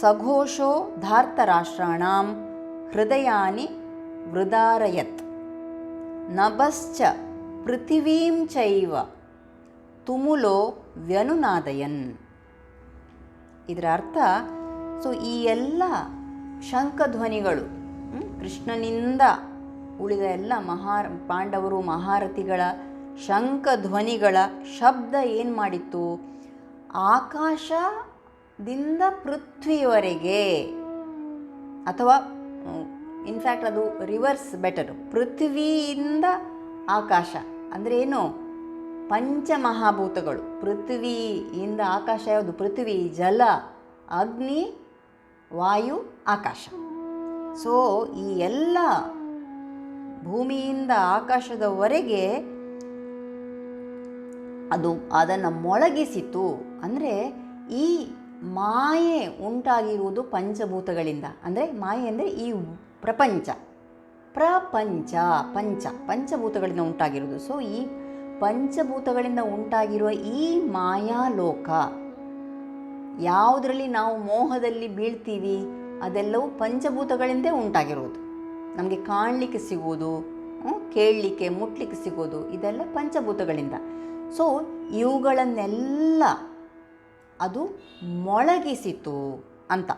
ಸಘೋಷೋ ಧಾರ್ತರಾಷ್ಟ್ರಾಣಾಂ ಹೃದಯಾನಿ ವೃದಾರಯತ್ ನಭಶ್ಚ ಪೃಥಿವೀಂ ಚೈವ ತುಮುಲೋ ವ್ಯನುನಾದಯನ್. ಇದರ ಅರ್ಥ, ಸೊ ಈ ಎಲ್ಲ ಶಂಖಧ್ವನಿಗಳು ಕೃಷ್ಣನಿಂದ ಉಳಿದ ಎಲ್ಲ ಮಹಾ ಪಾಂಡವರು, ಮಹಾರಥಿಗಳ ಶಂಖಧ್ವನಿಗಳ ಶಬ್ದ ಏನು ಮಾಡಿತ್ತು? ಆಕಾಶದಿಂದ ಪೃಥ್ವಿಯವರೆಗೆ. ಅಥವಾ ಇನ್ಫ್ಯಾಕ್ಟ್ ಅದು ರಿವರ್ಸ್ ಬೆಟರು ಪೃಥ್ವಿಯಿಂದ ಆಕಾಶ. ಅಂದರೆ ಏನು? ಪಂಚಮಹಾಭೂತಗಳು. ಪೃಥ್ವಿಯಿಂದ ಆಕಾಶ ಯಾವುದು? ಪೃಥ್ವಿ, ಜಲ, ಅಗ್ನಿ, ವಾಯು, ಆಕಾಶ. ಸೊ ಈ ಎಲ್ಲ ಭೂಮಿಯಿಂದ ಆಕಾಶದವರೆಗೆ ಅದು ಅದನ್ನು ಮೊಳಗಿಸಿತು. ಅಂದರೆ ಈ ಮಾಯೆ ಉಂಟಾಗಿರುವುದು ಪಂಚಭೂತಗಳಿಂದ. ಅಂದರೆ ಮಾಯೆ ಅಂದರೆ ಈ ಪ್ರಪಂಚ. ಪ್ರಪಂಚ, ಪಂಚ, ಪಂಚಭೂತಗಳಿಂದ ಉಂಟಾಗಿರುವುದು. ಸೊ ಈ ಪಂಚಭೂತಗಳಿಂದ ಉಂಟಾಗಿರುವ ಈ ಮಾಯಾಲೋಕ, ಯಾವುದರಲ್ಲಿ ನಾವು ಮೋಹದಲ್ಲಿ ಬೀಳ್ತೀವಿ, ಅದೆಲ್ಲವೂ ಪಂಚಭೂತಗಳಿಂದೇ ಉಂಟಾಗಿರುವುದು. ನಮಗೆ ಕಾಣಲಿಕ್ಕೆ ಸಿಗುವುದು ಕೇಳಲಿಕ್ಕೆ, ಮುಟ್ಲಿಕ್ಕೆ ಸಿಗೋದು ಇದೆಲ್ಲ ಪಂಚಭೂತಗಳಿಂದ. ಸೊ ಇವುಗಳನ್ನೆಲ್ಲ ಅದು ಮೊಳಗಿಸಿತು ಅಂತ.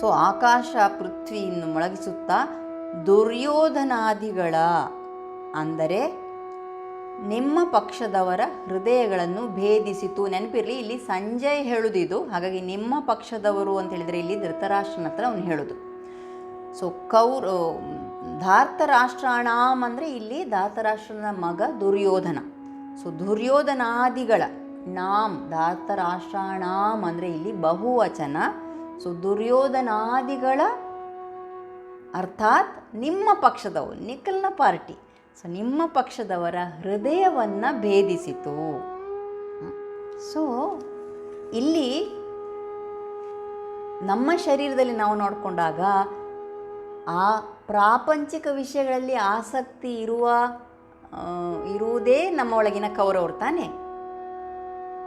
ಸೊ ಆಕಾಶ ಪೃಥ್ವಿಯನ್ನು ಮೊಳಗಿಸುತ್ತಾ ದುರ್ಯೋಧನಾದಿಗಳ, ಅಂದರೆ ನಿಮ್ಮ ಪಕ್ಷದವರ ಹೃದಯಗಳನ್ನು ಭೇದಿಸಿತು. ನೆನಪಿರಲಿ, ಇಲ್ಲಿ ಸಂಜಯ್ ಹೇಳುದಿದು, ಹಾಗಾಗಿ ನಿಮ್ಮ ಪಕ್ಷದವರು ಅಂತ ಹೇಳಿದರೆ ಇಲ್ಲಿ ಧೃತರಾಷ್ಟ್ರನ ಹತ್ರ ಅವನು ಹೇಳೋದು. ಸೊ ಕೌರ್, ಧಾರ್ತರಾಷ್ಟ್ರಾಣಾಮ್ ಅಂದರೆ ಇಲ್ಲಿ ಧಾರ್ತರಾಷ್ಟ್ರನ ಮಗ ದುರ್ಯೋಧನ. ಸೊ ದುರ್ಯೋಧನಾದಿಗಳ ನಾಮ್ ಧಾರ್ತರಾಷ್ಟ್ರಾಣಾಂ ಅಂದರೆ ಇಲ್ಲಿ ಬಹುವಚನ. ಸೊ ದುರ್ಯೋಧನಾದಿಗಳ ಅರ್ಥಾತ್ ನಿಮ್ಮ ಪಕ್ಷದವರು, ನಿಖಲ್ನ ಪಾರ್ಟಿ. ಸೊ ನಿಮ್ಮ ಪಕ್ಷದವರ ಹೃದಯವನ್ನು ಭೇದಿಸಿತು. ಸೊ ಇಲ್ಲಿ ನಮ್ಮ ಶರೀರದಲ್ಲಿ ನಾವು ನೋಡಿಕೊಂಡಾಗ ಆ ಪ್ರಾಪಂಚಿಕ ವಿಷಯಗಳಲ್ಲಿ ಆಸಕ್ತಿ ಇರುವ ಇರುವುದೇ ನಮ್ಮ ಒಳಗಿನ ಕೌರವರು ತಾನೇ.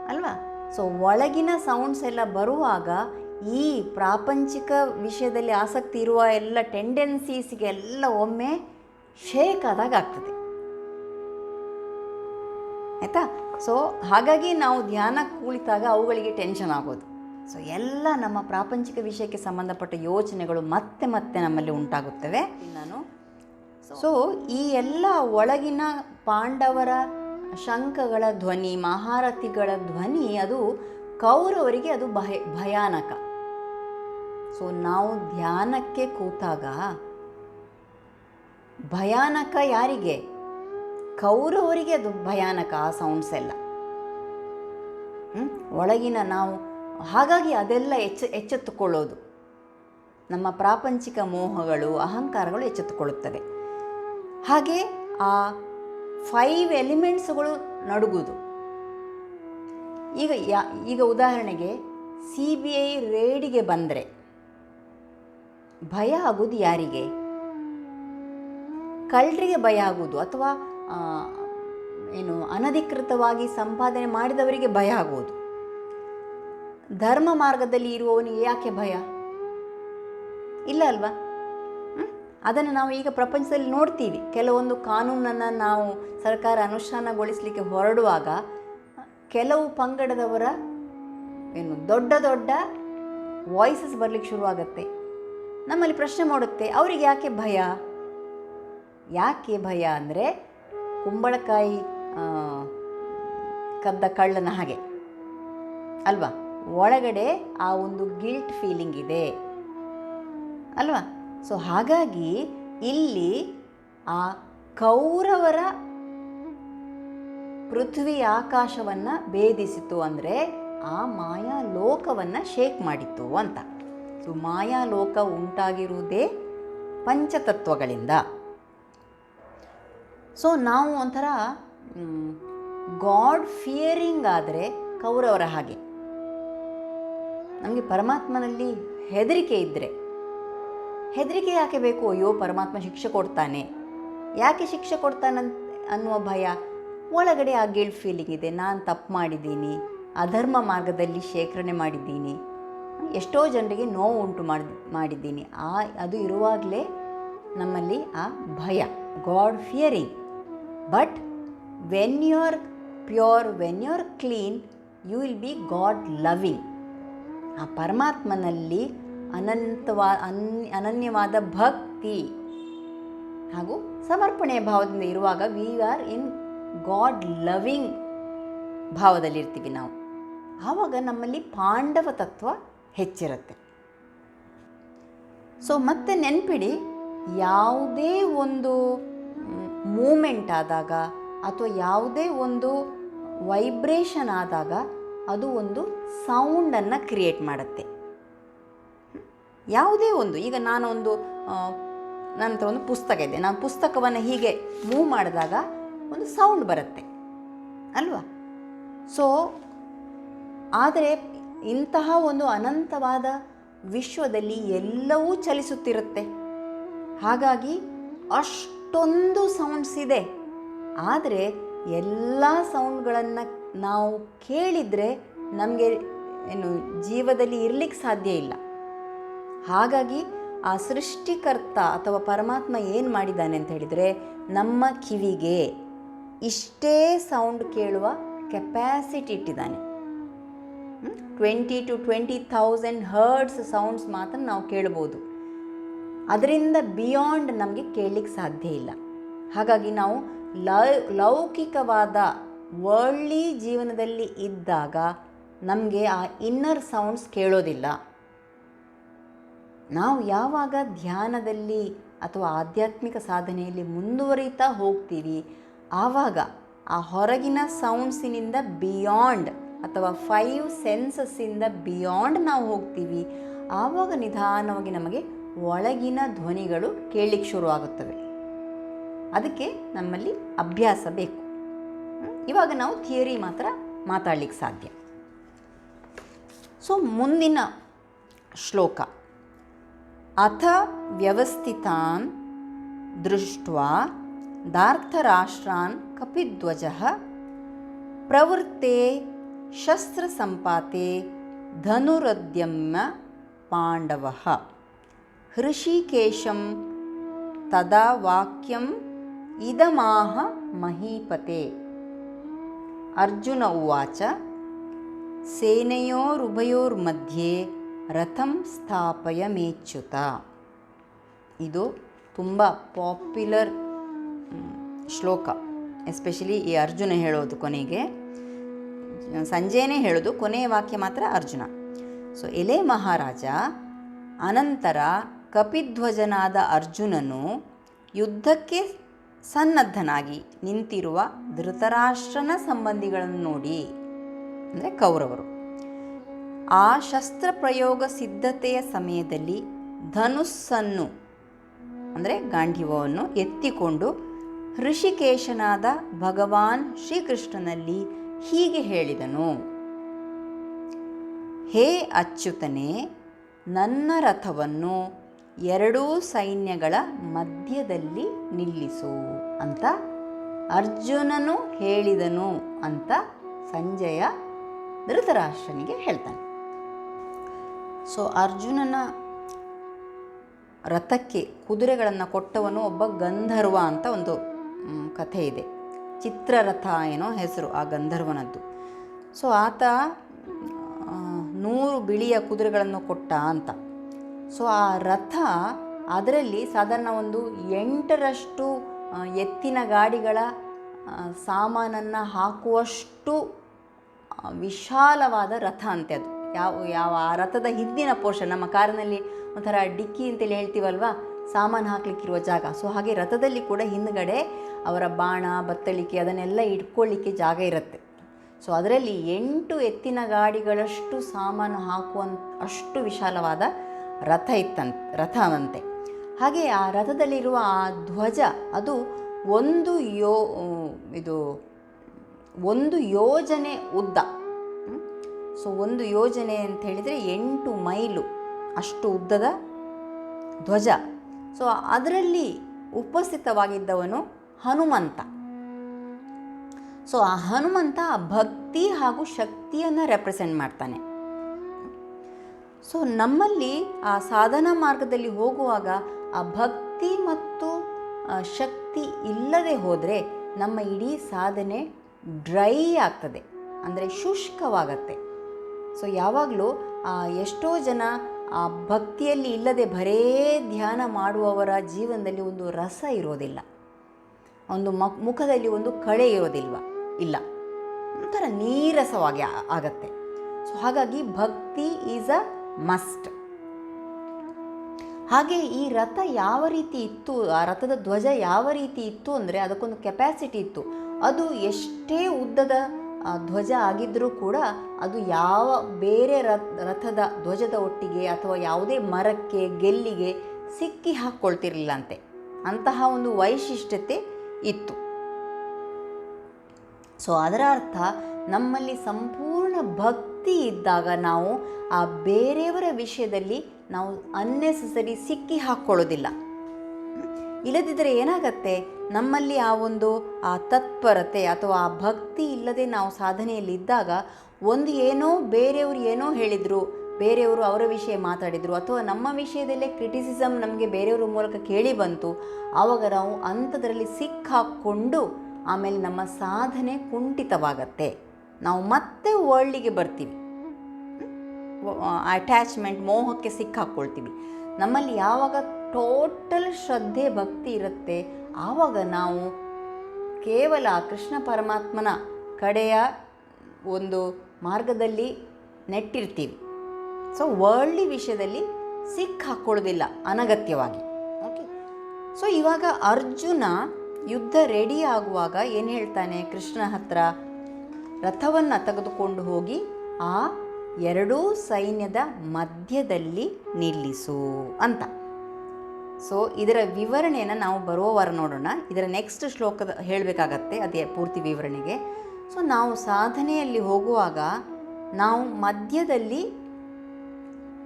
ಅಲ್ವಾ? ಸೊ ಒಳಗಿನ ಸೌಂಡ್ಸ್ ಎಲ್ಲ ಬರುವಾಗ ಈ ಪ್ರಾಪಂಚಿಕ ವಿಷಯದಲ್ಲಿ ಆಸಕ್ತಿ ಇರುವ ಎಲ್ಲ ಟೆಂಡೆನ್ಸೀಸ್ಗೆಲ್ಲ ಒಮ್ಮೆ ಶೇಕ್ ಆದಾಗ ಆಗ್ತದೆ. ಆಯಿತಾ? ಸೊ ಹಾಗಾಗಿ ನಾವು ಧ್ಯಾನ ಕುಳಿತಾಗ ಅವುಗಳಿಗೆ ಟೆನ್ಷನ್ ಆಗೋದು. ಸೊ ಎಲ್ಲ ನಮ್ಮ ಪ್ರಾಪಂಚಿಕ ವಿಷಯಕ್ಕೆ ಸಂಬಂಧಪಟ್ಟ ಯೋಚನೆಗಳು ಮತ್ತೆ ಮತ್ತೆ ನಮ್ಮಲ್ಲಿ ಉಂಟಾಗುತ್ತವೆ. ನಾನು ಸೊ ಈ ಎಲ್ಲ ಒಳಗಿನ ಪಾಂಡವರ ಶಂಖಗಳ ಧ್ವನಿ, ಮಹಾರಥಿಗಳ ಧ್ವನಿ, ಅದು ಕೌರವರಿಗೆ ಅದು ಭಯ, ಭಯಾನಕ. ಸೊ ನಾವು ಧ್ಯಾನಕ್ಕೆ ಕೂತಾಗ ಭಯಾನಕ ಯಾರಿಗೆ? ಕೌರವರಿಗೆ ಅದು ಭಯಾನಕ ಆ ಸೌಂಡ್ಸ್ ಎಲ್ಲ? ಒಳಗಿನ ನಾವು ಹಾಗಾಗಿ ಅದೆಲ್ಲ ಎಚ್ಚ, ಎಚ್ಚೆತ್ತುಕೊಳ್ಳೋದು. ನಮ್ಮ ಪ್ರಾಪಂಚಿಕ ಮೋಹಗಳು, ಅಹಂಕಾರಗಳು ಎಚ್ಚೆತ್ತುಕೊಳ್ಳುತ್ತವೆ. ಹಾಗೆ ಆ ಫೈವ್ ಎಲಿಮೆಂಟ್ಸ್ಗಳು ನಡುಗುದು. ಈಗ ಯಾ, ಈಗ ಉದಾಹರಣೆಗೆ ಸಿ ಬಿ ಐ ರೇಡಿಗೆ ಬಂದರೆ ಭಯ ಆಗೋದು ಯಾರಿಗೆ? ಕಳ್ಳರಿಗೆ ಭಯ ಆಗುವುದು ಅಥವಾ ಏನು ಅನಧಿಕೃತವಾಗಿ ಸಂಪಾದನೆ ಮಾಡಿದವರಿಗೆ ಭಯ ಆಗುವುದು ಧರ್ಮ ಮಾರ್ಗದಲ್ಲಿ ಇರುವವನಿಗೆ ಯಾಕೆ ಭಯ? ಇಲ್ಲ ಅಲ್ವಾ? ಅದನ್ನು ನಾವು ಈಗ ಪ್ರಪಂಚದಲ್ಲಿ ನೋಡ್ತೀವಿ. ಕೆಲವೊಂದು ಕಾನೂನನ್ನು ನಾವು ಸರ್ಕಾರ ಅನುಷ್ಠಾನಗೊಳಿಸಲಿಕ್ಕೆ ಹೊರಡುವಾಗ ಕೆಲವು ಪಂಗಡದವರ ಏನು ದೊಡ್ಡ ದೊಡ್ಡ ವಾಯ್ಸಸ್ ಬರಲಿಕ್ಕೆ ಶುರುವಾಗತ್ತೆ. ನಮ್ಮಲ್ಲಿ ಪ್ರಶ್ನೆ ಮಾಡುತ್ತೆ, ಅವರಿಗೆ ಯಾಕೆ ಭಯ? ಯಾಕೆ ಭಯ ಅಂದರೆ ಕುಂಬಳಕಾಯಿ ಕದ್ದ ಕಳ್ಳನ ಹಾಗೆ. ಅಲ್ವಾ? ಒಳಗಡೆ ಆ ಒಂದು ಗಿಲ್ಟ್ ಫೀಲಿಂಗ್ ಇದೆ. ಅಲ್ವಾ? ಸೊ ಹಾಗಾಗಿ ಇಲ್ಲಿ ಆ ಕೌರವರ ಪೃಥ್ವಿ ಆಕಾಶವನ್ನು ಭೇದಿಸಿತು ಅಂದರೆ ಆ ಮಾಯಾ ಲೋಕವನ್ನು ಶೇಕ್ ಮಾಡಿತ್ತು ಅಂತ. ಸೊ ಮಾಯಾ ಲೋಕ ಉಂಟಾಗಿರುವುದೇ ಪಂಚತತ್ವಗಳಿಂದ. ಸೊ ನಾವು ಒಂಥರ ಗಾಡ್ ಫಿಯರಿಂಗ್ ಆದರೆ ಕೌರವರ ಹಾಗೆ. ನಮಗೆ ಪರಮಾತ್ಮನಲ್ಲಿ ಹೆದರಿಕೆ ಇದ್ದರೆ ಹೆದರಿಕೆ ಯಾಕೆ ಬೇಕು? ಅಯ್ಯೋ, ಪರಮಾತ್ಮ ಶಿಕ್ಷೆ ಕೊಡ್ತಾನೆ. ಯಾಕೆ ಶಿಕ್ಷೆ ಕೊಡ್ತಾನಂತ ಅನ್ನುವ ಭಯ? ಒಳಗಡೆ ಆ ಗಿಲ್ಟ್ ಫೀಲಿಂಗ್ ಇದೆ. ನಾನು ತಪ್ಪು ಮಾಡಿದ್ದೀನಿ. ಅಧರ್ಮ ಮಾರ್ಗದಲ್ಲಿ ಶೇಖರಣೆ ಮಾಡಿದ್ದೀನಿ. ಎಷ್ಟೋ ಜನರಿಗೆ ನೋವು ಉಂಟು ಮಾಡಿ ಮಾಡಿದ್ದೀನಿ. ಆ, ಅದು ಇರುವಾಗಲೇ ನಮ್ಮಲ್ಲಿ ಆ ಭಯ god fearing but when you are pure when you are clean you will be god loving ಆ ಪರಮಾತ್ಮನಲ್ಲಿ ಅನಂತವಾ ಅನ್ ಅನನ್ಯವಾದ ಭಕ್ತಿ ಹಾಗೂ ಸಮರ್ಪಣೆಯ ಭಾವದಿಂದ ಇರುವಾಗ we are in god loving ಭಾವದಲ್ಲಿರ್ತೀವಿ ನಾವು. ಆವಾಗ ನಮ್ಮಲ್ಲಿ ಪಾಂಡವ ತತ್ವ ಹೆಚ್ಚಿರುತ್ತೆ. ಸೊ ಮತ್ತೆ ನೆನ್ಪಿಡಿ, ಯಾವುದೇ ಒಂದು ಮೂಮೆಂಟ್ ಆದಾಗ ಅಥವಾ ಯಾವುದೇ ಒಂದು ವೈಬ್ರೇಷನ್ ಆದಾಗ ಅದು ಒಂದು ಸೌಂಡನ್ನು ಕ್ರಿಯೇಟ್ ಮಾಡುತ್ತೆ. ಯಾವುದೇ ಒಂದು ಈಗ ನಾನು ಒಂದು ಆ, ನನ್ನ ಹತ್ರ ಒಂದು ಪುಸ್ತಕ ಇದೆ. ನಾನು ಪುಸ್ತಕವನ್ನು ಹೀಗೆ ಮೂವ್ ಮಾಡಿದಾಗ ಒಂದು ಸೌಂಡ್ ಬರುತ್ತೆ. ಅಲ್ವಾ? ಸೊ ಆದರೆ ಇಂತಹ ಒಂದು ಅನಂತವಾದ ವಿಶ್ವದಲ್ಲಿ ಎಲ್ಲವೂ ಚಲಿಸುತ್ತಿರುತ್ತೆ. ಹಾಗಾಗಿ ಅಷ್ಟೊಂದು ಸೌಂಡ್ಸ್ ಇದೆ. ಆದರೆ ಎಲ್ಲ ಸೌಂಡ್ಗಳನ್ನು ನಾವು ಕೇಳಿದರೆ ನಮಗೆ ಏನು ಜೀವದಲ್ಲಿ ಇರಲಿಕ್ಕೆ ಸಾಧ್ಯ ಇಲ್ಲ. ಹಾಗಾಗಿ ಆ ಸೃಷ್ಟಿಕರ್ತ ಅಥವಾ ಪರಮಾತ್ಮ ಏನು ಮಾಡಿದ್ದಾನೆ ಅಂತ ಹೇಳಿದರೆ, ನಮ್ಮ ಕಿವಿಗೆ ಇಷ್ಟೇ ಸೌಂಡ್ ಕೇಳುವ ಕೆಪ್ಯಾಸಿಟಿ ಇಟ್ಟಿದ್ದಾನೆ. Twenty to twenty thousand hertz sounds ಮಾತ್ರ ನಾವು ಕೇಳ್ಬೋದು. ಅದರಿಂದ ಬಿಯಾಂಡ್ ನಮಗೆ ಕೇಳಲಿಕ್ಕೆ ಸಾಧ್ಯ ಇಲ್ಲ. ಹಾಗಾಗಿ ನಾವು ಲೌಕಿಕವಾದ ವರ್ಳ್ಳಿ ಜೀವನದಲ್ಲಿ ಇದ್ದಾಗ ನಮಗೆ ಆ ಇನ್ನರ್ ಸೌಂಡ್ಸ್ ಕೇಳೋದಿಲ್ಲ. ನಾವು ಯಾವಾಗ ಧ್ಯಾನದಲ್ಲಿ ಅಥವಾ ಆಧ್ಯಾತ್ಮಿಕ ಸಾಧನೆಯಲ್ಲಿ ಮುಂದುವರಿತಾ ಹೋಗ್ತೀವಿ, ಆವಾಗ ಆ ಹೊರಗಿನ ಸೌಂಡ್ಸಿನಿಂದ ಬಿಯಾಂಡ್ ಅಥವಾ ಫೈವ್ ಸೆನ್ಸಸ್ಸಿಂದ ಬಿಯಾಂಡ್ ನಾವು ಹೋಗ್ತೀವಿ, ಆವಾಗ ನಿಧಾನವಾಗಿ ನಮಗೆ ಒಳಗಿನ ಧ್ವನಿಗಳು ಕೇಳಲಿಕ್ಕೆ ಶುರುವಾಗುತ್ತವೆ ಅದಕ್ಕೆ ನಮ್ಮಲ್ಲಿ ಅಭ್ಯಾಸ ಬೇಕು. ಇವಾಗ ನಾವು ಥಿಯರಿ ಮಾತ್ರ ಮಾತಾಡಲಿಕ್ಕೆ ಸಾಧ್ಯ. ಸೊ ಮುಂದಿನ ಶ್ಲೋಕ. अथ व्यवस्थितान् दृष्ट्वा धार्तराष्ट्रान् कपिध्वजः प्रवृत्ते शस्त्रसम्पाते धनुरद्यम्य पाण्डवः। हृषिकेशं तदा वाक्यम् इदमाह महीपते। अर्जुन उवाच सेनयोरुभयोर्मध्ये ರಥಂ ಸ್ಥಾಪಯ ಮೇಚ್ಯುತ ಇದು ತುಂಬ ಪಾಪ್ಯುಲರ್ ಶ್ಲೋಕ. ಎಸ್ಪೆಷಲಿ ಈ ಅರ್ಜುನ ಹೇಳೋದು ಕೊನೆಗೆ. ಸಂಜೆನೇ ಹೇಳೋದು, ಕೊನೆಯ ವಾಕ್ಯ ಮಾತ್ರ ಅರ್ಜುನ. ಸೊ ಎಲೆ ಮಹಾರಾಜ, ಅನಂತರ ಕಪಿಧ್ವಜನಾದ ಅರ್ಜುನನು ಯುದ್ಧಕ್ಕೆ ಸನ್ನದ್ಧನಾಗಿ ನಿಂತಿರುವ ಧೃತರಾಷ್ಟ್ರನ ಸಂಬಂಧಿಗಳನ್ನು ನೋಡಿ, ಅಂದರೆ ಕೌರವರು. ಆ ಶಸ್ತ್ರ ಪ್ರಯೋಗ ಸಿದ್ಧತೆಯ ಸಮಯದಲ್ಲಿ ಧನುಸ್ಸನ್ನು, ಅಂದರೆ ಗಾಂಡಿವವನ್ನು ಎತ್ತಿಕೊಂಡು ಋಷಿಕೇಶನಾದ ಭಗವಾನ್ ಶ್ರೀಕೃಷ್ಣನಲ್ಲಿ ಹೀಗೆ ಹೇಳಿದನು. ಹೇ ಅಚ್ಯುತನೇ, ನನ್ನ ರಥವನ್ನು ಎರಡೂ ಸೈನ್ಯಗಳ ಮಧ್ಯದಲ್ಲಿ ನಿಲ್ಲಿಸು ಅಂತ ಅರ್ಜುನನು ಹೇಳಿದನು ಅಂತ ಸಂಜಯ ಧೃತರಾಷ್ಟ್ರನಿಗೆ ಹೇಳ್ತಾನೆ. ಸೊ ಅರ್ಜುನನ ರಥಕ್ಕೆ ಕುದುರೆಗಳನ್ನು ಕೊಟ್ಟವನು ಒಬ್ಬ ಗಂಧರ್ವ ಅಂತ ಒಂದು ಕಥೆ ಇದೆ. ಚಿತ್ರರಥ ಏನೋ ಹೆಸರು ಆ ಗಂಧರ್ವನದ್ದು. ಸೊ ಆತ ನೂರು ಬಿಳಿಯ ಕುದುರೆಗಳನ್ನು ಕೊಟ್ಟ ಅಂತ. ಸೊ ಆ ರಥ ಅದರಲ್ಲಿ ಸಾಧಾರಣ ಒಂದು ಎಂಟರಷ್ಟು ಎತ್ತಿನ ಗಾಡಿಗಳ ಸಾಮಾನನ್ನು ಹಾಕುವಷ್ಟು ವಿಶಾಲವಾದ ರಥ ಅಂತೆ ಅದು. ಯಾವ ಯಾವ ಆ ರಥದ ಹಿಂದಿನ ಪೋರ್ಷನ್ ನಮ್ಮ ಕಾರಿನಲ್ಲಿ ಒಂಥರ ಡಿಕ್ಕಿ ಅಂತೇಳಿ ಹೇಳ್ತೀವಲ್ವ? ಸಾಮಾನು ಹಾಕ್ಲಿಕ್ಕಿರುವ ಜಾಗ. ಸೊ ಹಾಗೆ ರಥದಲ್ಲಿ ಕೂಡ ಹಿಂದ್ಗಡೆ ಅವರ ಬಾಣ, ಬತ್ತಳಿಕೆ ಅದನ್ನೆಲ್ಲ ಇಟ್ಕೊಳ್ಳಿಕ್ಕೆ ಜಾಗ ಇರುತ್ತೆ. ಸೊ ಅದರಲ್ಲಿ ಎಂಟು ಎತ್ತಿನ ಗಾಡಿಗಳಷ್ಟು ಸಾಮಾನು ಹಾಕುವಂಥ ಅಷ್ಟು ವಿಶಾಲವಾದ ರಥ ಇತ್ತಂತ ರಥವಂತೆ ಹಾಗೆ ಆ ರಥದಲ್ಲಿರುವ ಆ ಧ್ವಜ, ಅದು ಒಂದು ಯೋ, ಇದು ಒಂದು ಯೋಜನೆ ಉದ್ದ. ಸೊ ಒಂದು ಯೋಜನೆ ಅಂತ ಹೇಳಿದರೆ ಎಂಟು ಮೈಲು, ಅಷ್ಟು ಉದ್ದದ ಧ್ವಜ. ಸೊ ಅದರಲ್ಲಿ ಉಪಸ್ಥಿತವಾಗಿದ್ದವನು ಹನುಮಂತ. ಸೊ ಆ ಹನುಮಂತ ಭಕ್ತಿ ಹಾಗೂ ಶಕ್ತಿಯನ್ನು ರೆಪ್ರೆಸೆಂಟ್ ಮಾಡ್ತಾನೆ. ಸೊ ನಮ್ಮಲ್ಲಿ ಆ ಸಾಧನಾ ಮಾರ್ಗದಲ್ಲಿ ಹೋಗುವಾಗ ಆ ಭಕ್ತಿ ಮತ್ತು ಶಕ್ತಿ ಇಲ್ಲದೆ ಹೋದರೆ ನಮ್ಮ ಇಡೀ ಸಾಧನೆ ಡ್ರೈ ಆಗ್ತದೆ. ಅಂದರೆ ಶುಷ್ಕವಾಗತ್ತೆ. ಸೊ ಯಾವಾಗಲೂ ಎಷ್ಟೋ ಜನ, ಆ, ಭಕ್ತಿಯಲ್ಲಿ ಇಲ್ಲದೆ ಬರೇ ಧ್ಯಾನ ಮಾಡುವವರ ಜೀವನದಲ್ಲಿ ಒಂದು ರಸ ಇರೋದಿಲ್ಲ. ಒಂದು ಮ, ಮುಖದಲ್ಲಿ ಒಂದು ಕಳೆ ಇರೋದಿಲ್ವ? ಇಲ್ಲ. ಒಂಥರ ನೀರಸವಾಗಿ ಆಗತ್ತೆ. ಸೊ ಹಾಗಾಗಿ ಭಕ್ತಿ ಈಸ್ ಅ ಮಸ್ಟ್ ಹಾಗೆ ಈ ರಥ ಯಾವ ರೀತಿ ಇತ್ತು, ಆ ರಥದ ಧ್ವಜ ಯಾವ ರೀತಿ ಇತ್ತು ಅಂದರೆ ಅದಕ್ಕೊಂದು ಕೆಪ್ಯಾಸಿಟಿ ಇತ್ತು. ಅದು ಎಷ್ಟೇ ಉದ್ದದ ಧ್ವಜ ಆಗಿದ್ದರೂ ಕೂಡ ಅದು ಯಾವ ಬೇರೆ ರಥ್, ರಥದ ಧ್ವಜದ ಒಟ್ಟಿಗೆ ಅಥವಾ ಯಾವುದೇ ಮರಕ್ಕೆ, ಗೆಲ್ಲಿಗೆ ಸಿಕ್ಕಿ ಹಾಕ್ಕೊಳ್ತಿರ್ಲಿಲ್ಲಂತೆ. ಅಂತಹ ಒಂದು ವೈಶಿಷ್ಟ್ಯತೆ ಇತ್ತು. ಸೊ ಅದರ ಅರ್ಥ ನಮ್ಮಲ್ಲಿ ಸಂಪೂರ್ಣ ಭಕ್ತಿ ಇದ್ದಾಗ ನಾವು ಆ ಬೇರೆಯವರ ವಿಷಯದಲ್ಲಿ ನಾವು ಅನ್ನೆಸೆಸರಿ ಸಿಕ್ಕಿ ಹಾಕ್ಕೊಳ್ಳೋದಿಲ್ಲ. ಇಲ್ಲದಿದ್ದರೆ ಏನಾಗತ್ತೆ? ನಮ್ಮಲ್ಲಿ ಆ ಒಂದು, ಆ ತತ್ಪರತೆ ಅಥವಾ ಆ ಭಕ್ತಿ ಇಲ್ಲದೆ ನಾವು ಸಾಧನೆಯಲ್ಲಿ ಇದ್ದಾಗ ಒಂದು ಏನೋ ಬೇರೆಯವರು ಏನೋ ಹೇಳಿದರು, ಬೇರೆಯವರು ಅವರ ವಿಷಯ ಮಾತಾಡಿದರು ಅಥವಾ ನಮ್ಮ ವಿಷಯದಲ್ಲೇ ಕ್ರಿಟಿಸಿಸಮ್ ನಮಗೆ ಬೇರೆಯವರ ಮೂಲಕ ಕೇಳಿ ಬಂತು, ಆವಾಗ ನಾವು ಅಂಥದ್ರಲ್ಲಿ ಸಿಕ್ಕಾಕ್ಕೊಂಡು ಆಮೇಲೆ ನಮ್ಮ ಸಾಧನೆ ಕುಂಠಿತವಾಗತ್ತೆ. ನಾವು ಮತ್ತೆ ವರ್ಲ್ಡಿಗೆ ಬರ್ತೀವಿ. ಅಟ್ಯಾಚ್ಮೆಂಟ್ ಮೋಹಕ್ಕೆ ಸಿಕ್ಕಾಕ್ಕೊಳ್ತೀವಿ ನಮ್ಮಲ್ಲಿ ಯಾವಾಗ ಟೋಟಲ್ ಶ್ರದ್ಧೆ, ಭಕ್ತಿ ಇರುತ್ತೆ. ಆವಾಗ ನಾವು ಕೇವಲ ಕೃಷ್ಣ ಪರಮಾತ್ಮನ ಕಡೆಯ ಒಂದು ಮಾರ್ಗದಲ್ಲಿ ನೆಟ್ಟಿರ್ತೀವಿ. ಸೊ ವರ್ಲ್ಡ್ಲಿ ವಿಷಯದಲ್ಲಿ ಸಿಕ್ಕಾಕ್ಕೊಳ್ಳೋದಿಲ್ಲ ಅನಗತ್ಯವಾಗಿ. ಓಕೆ ಸೊ ಇವಾಗ ಅರ್ಜುನ ಯುದ್ಧ ರೆಡಿ ಆಗುವಾಗ ಏನು ಹೇಳ್ತಾನೆ? ಕೃಷ್ಣ ಹತ್ರ ರಥವನ್ನು ತೆಗೆದುಕೊಂಡು ಹೋಗಿ ಆ ಎರಡೂ ಸೈನ್ಯದ ಮಧ್ಯದಲ್ಲಿ ನಿಲ್ಲಿಸು ಅಂತ. ಸೊ ಇದರ ವಿವರಣೆಯನ್ನು ನಾವು ಬರುವ ವಾರ ನೋಡೋಣ. ಇದರ ನೆಕ್ಸ್ಟ್ ಶ್ಲೋಕದ ಹೇಳಬೇಕಾಗತ್ತೆ, ಅದೇ ಪೂರ್ತಿ ವಿವರಣೆಗೆ. ಸೊ ನಾವು ಸಾಧನೆಯಲ್ಲಿ ಹೋಗುವಾಗ ನಾವು ಮಧ್ಯದಲ್ಲಿ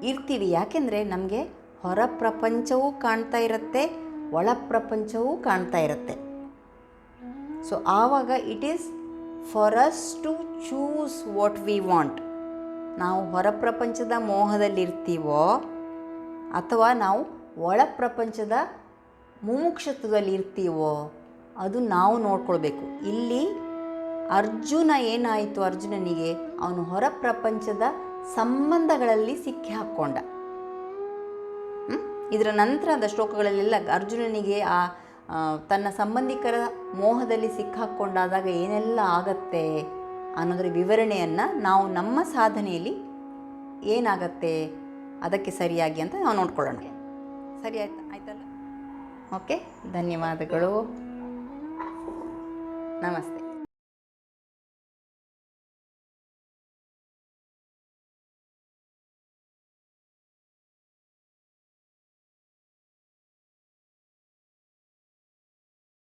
ಇರ್ತೀವಿ. ಯಾಕೆಂದರೆ ನಮಗೆ ಹೊರ ಪ್ರಪಂಚವೂ ಕಾಣ್ತಾ ಇರುತ್ತೆ ಒಳ ಪ್ರಪಂಚವೂ ಕಾಣ್ತಾ ಇರುತ್ತೆ. ಸೊ ಆವಾಗ it is for us to choose what we want ನಾವು ಹೊರ ಪ್ರಪಂಚದ ಮೋಹದಲ್ಲಿರ್ತೀವೋ, ಅಥವಾ ನಾವು ಒಳ ಪ್ರಪಂಚದ ಮುಮುಕ್ಷತ್ವದಲ್ಲಿ ಇರ್ತೀವೋ, ಅದು ನಾವು ನೋಡ್ಕೊಳ್ಬೇಕು. ಇಲ್ಲಿ ಅರ್ಜುನ ಏನಾಯಿತು? ಅರ್ಜುನನಿಗೆ ಅವನು ಹೊರ ಪ್ರಪಂಚದ ಸಂಬಂಧಗಳಲ್ಲಿ ಸಿಕ್ಕಿ ಹಾಕ್ಕೊಂಡ. ಇದರ ನಂತರದ ಶ್ಲೋಕಗಳಲ್ಲೆಲ್ಲ ಅರ್ಜುನನಿಗೆ ಆ ತನ್ನ ಸಂಬಂಧಿಕರ ಮೋಹದಲ್ಲಿ ಸಿಕ್ಕಾಕ್ಕೊಂಡಾದಾಗ ಏನೆಲ್ಲ ಆಗತ್ತೆ ಅನ್ನೋದರ ವಿವರಣೆಯನ್ನು ನಾವು ನಮ್ಮ ಸಾಧನೆಯಲ್ಲಿ ಏನಾಗತ್ತೆ, ಅದಕ್ಕೆ ಸರಿಯಾಗಿ ಅಂತ ನಾವು ನೋಡ್ಕೊಳ್ಳೋಣ. ಸರಿ ಆಯ್ತು ಆಯ್ತಲ್ಲ? ಓಕೆ ಧನ್ಯವಾದಗಳು. ನಮಸ್ತೆ.